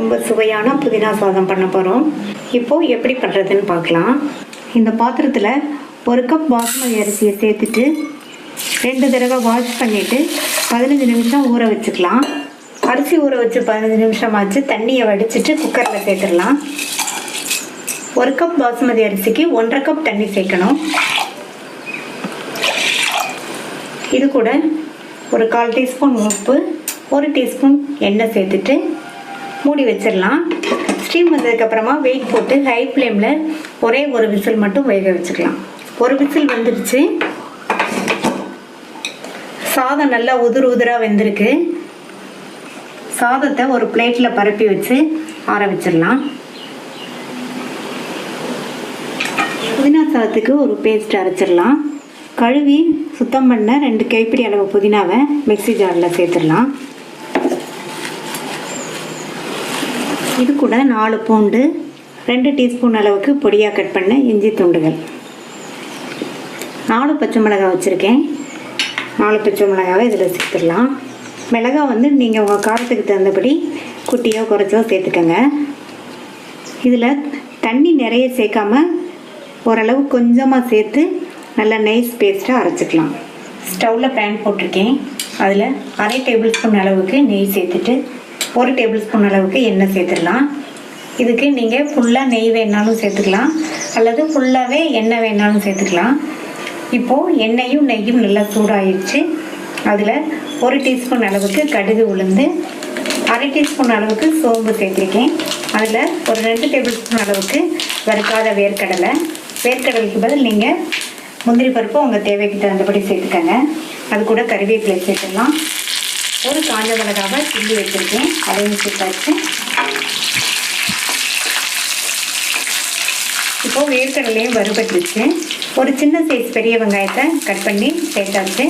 ரொம்ப சுவையான புதினா சாதம் பண்ண போகிறோம் இப்போது எப்படி பண்ணுறதுன்னு பார்க்கலாம். இந்த பாத்திரத்தில் ஒரு கப் பாஸ்மதி அரிசியை சேர்த்துட்டு ரெண்டு தடவை வாஷ் பண்ணிவிட்டு பதினஞ்சு நிமிஷம் ஊற வச்சுக்கலாம். அரிசி ஊற வச்சு பதினஞ்சு நிமிஷம் ஆச்சு தண்ணியை வடிச்சிட்டு குக்கரில் சேர்த்துடலாம். ஒரு கப் பாசுமதி அரிசிக்கு ஒன்றரை கப் தண்ணி சேர்க்கணும். இது கூட ஒரு கால் டீஸ்பூன் உப்பு ஒரு டீஸ்பூன் எண்ணெய் சேர்த்துட்டு மூடி வச்சிடலாம். ஸ்டீம் வந்ததுக்கப்புறமா வெயிட் போட்டு ஹை ஃப்ளேமில் ஒரே ஒரு விசில் மட்டும் வேக வச்சுக்கலாம். ஒரு விசில் வந்துடுச்சு சாதம் நல்லா உதிர் உதிராக வெந்திருக்கு. சாதத்தை ஒரு பிளேட்டில் பரப்பி வச்சு ஆற வச்சிடலாம். புதினா சாதத்துக்கு ஒரு பேஸ்ட் அரைச்சிடலாம். கழுவி சுத்தம் பண்ண ரெண்டு கைப்பிடி அளவு புதினாவை மிக்ஸி ஜாரில் சேர்த்துடலாம். இது கூட நாலு பூண்டு ரெண்டு டீஸ்பூன் அளவுக்கு பொடியாக கட் பண்ண இஞ்சி துண்டுகள். நாலு பச்சை மிளகாய் வச்சுருக்கேன். நாலு பச்சை மிளகாவை இதில் சேர்த்துடலாம். மிளகாய் வந்து நீங்கள் உங்கள் காரத்துக்கு தகுந்தபடி குட்டியோ குறைச்சோ சேர்த்துக்கோங்க. இதில் தண்ணி நிறைய சேர்க்காம ஓரளவு கொஞ்சமாக சேர்த்து நல்லா நைஸ் பேஸ்ட்டாக அரைச்சிக்கலாம். ஸ்டவ்வில் பேன் போட்டிருக்கேன். அதில் அரை டேபிள் ஸ்பூன் அளவுக்கு நெய் சேர்த்துட்டு ஒரு டேபிள் ஸ்பூன் அளவுக்கு எண்ணெய் சேர்த்துடலாம். இதுக்கு நீங்கள் ஃபுல்லாக நெய் வேணாலும் சேர்த்துக்கலாம். அல்லது ஃபுல்லாகவே எண்ணெய் வேணாலும் சேர்த்துக்கலாம். இப்போது எண்ணெயும் நெய்யும் நல்லா சூடாயிடுச்சு. அதில் ஒரு டீஸ்பூன் அளவுக்கு கடுகு உளுந்து அரை டீஸ்பூன் அளவுக்கு சோம்பு சேர்த்துருக்கேன். அதில் ஒரு ரெண்டு டேபிள் ஸ்பூன் அளவுக்கு வறுக்காத வேர்க்கடலை. வேர்க்கடலைக்கு பதில் நீங்கள் முந்திரி பருப்பு உங்கள் தேவைக்கு தகுந்தபடி சேர்த்துக்கங்க. அது கூட கருவேப்பிலை சேர்த்துடலாம். ஒரு காஞ்ச மிளகாவை கிள்ளி வச்சுருக்கேன். அதையும் சேர்த்தாச்சு இப்போ வேர்க்கடலையும் வறுபட்டுருச்சு. ஒரு சின்ன சைஸ் பெரிய வெங்காயத்தை கட் பண்ணி சேர்த்தாச்சு.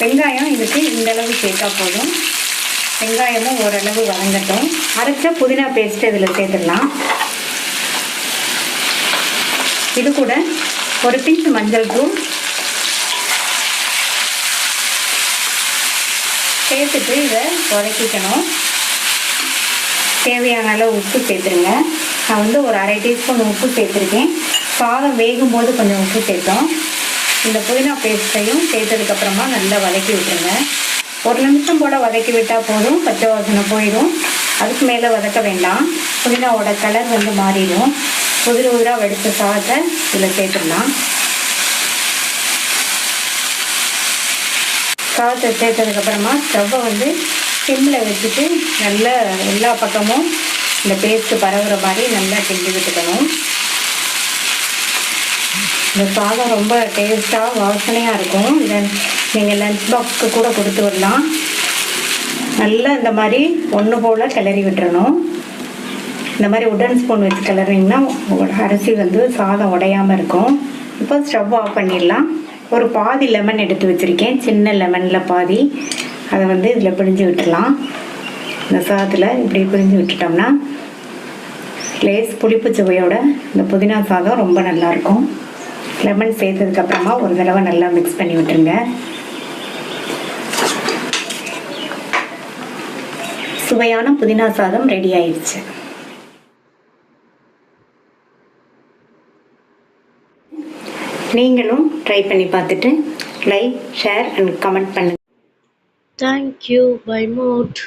வெங்காயம் இதுக்கு இந்தளவு சேர்த்தா போதும். வெங்காயமும் ஓரளவு வளர்ந்துட்டோம் அரைச்ச புதினா பேஸ்ட் இதில் சேர்த்துடலாம். இது கூட ஒரு பிஞ்ச் மஞ்சள் தூள் சேர்த்துட்டு இதை வதக்கிக்கணும். தேவையான அளவு உப்பு சேர்த்துருங்க. நான் வந்து ஒரு அரை டீஸ்பூன் உப்பு சேர்த்துருக்கேன். சாதம் வேகும் போது கொஞ்சம் உப்பு சேர்த்தோம். இந்த புதினா பேஸ்ட்டையும் சேர்த்ததுக்கப்புறமா நல்லா வதக்கி விட்டுருங்க. ஒரு நிமிஷம் போல் வதக்கி விட்டால் போதும். பச்சை வாசனை போயிடும். அதுக்கு மேலே வதக்க வேண்டாம். புதினாவோட கலர் வந்து மாறிடும். உதிர உதிராக வெடித்த சாதத்தை இதில் சேர்த்துடலாம். காற்றை சேர்த்ததுக்கப்புறமா ஸ்டவ்வை வந்து சிம்மில் வச்சுட்டு நல்ல எல்லா பக்கமும் இந்த பேஸ்ட்டு பரவுகிற மாதிரி நல்லா கிண்டி விட்டுக்கணும். இந்த சாதம் ரொம்ப டேஸ்ட்டாக வாசனையாக இருக்கும். இதை நீங்கள் லஞ்ச் பாக்ஸுக்கு கூட கொடுத்து விடலாம். நல்லா இந்த மாதிரி ஒன்று போல் கிளறி விட்டுறணும். இந்த மாதிரி உடன் ஸ்பூன் வச்சு கிளறிங்கன்னா அரிசி வந்து சாதம் உடையாமல் இருக்கும். இப்போ ஸ்டவ் ஆஃப் பண்ணிடலாம். ஒரு பாதி லெமன் எடுத்து வச்சுருக்கேன். சின்ன லெமனில் பாதி. அதை வந்து இதில் பிழிஞ்சு விட்டுடலாம். இந்த சாதத்தில் இப்படி பிழிஞ்சு விட்டுட்டோம்னா லேஸ் புளிப்பு சுவையோட இந்த புதினா சாதம் ரொம்ப நல்லாயிருக்கும். லெமன் சேர்த்ததுக்கப்புறமா ஒரு தடவை நல்லா மிக்ஸ் பண்ணி விட்டுருங்க. சுவையான புதினா சாதம் ரெடி ஆயிடுச்சு நீங்களும் ட்ரை பண்ணி பார்த்துட்டு லைக் ஷேர் அண்ட் கமெண்ட் பண்ணுங்கள் தேங்க்யூ பை மோட்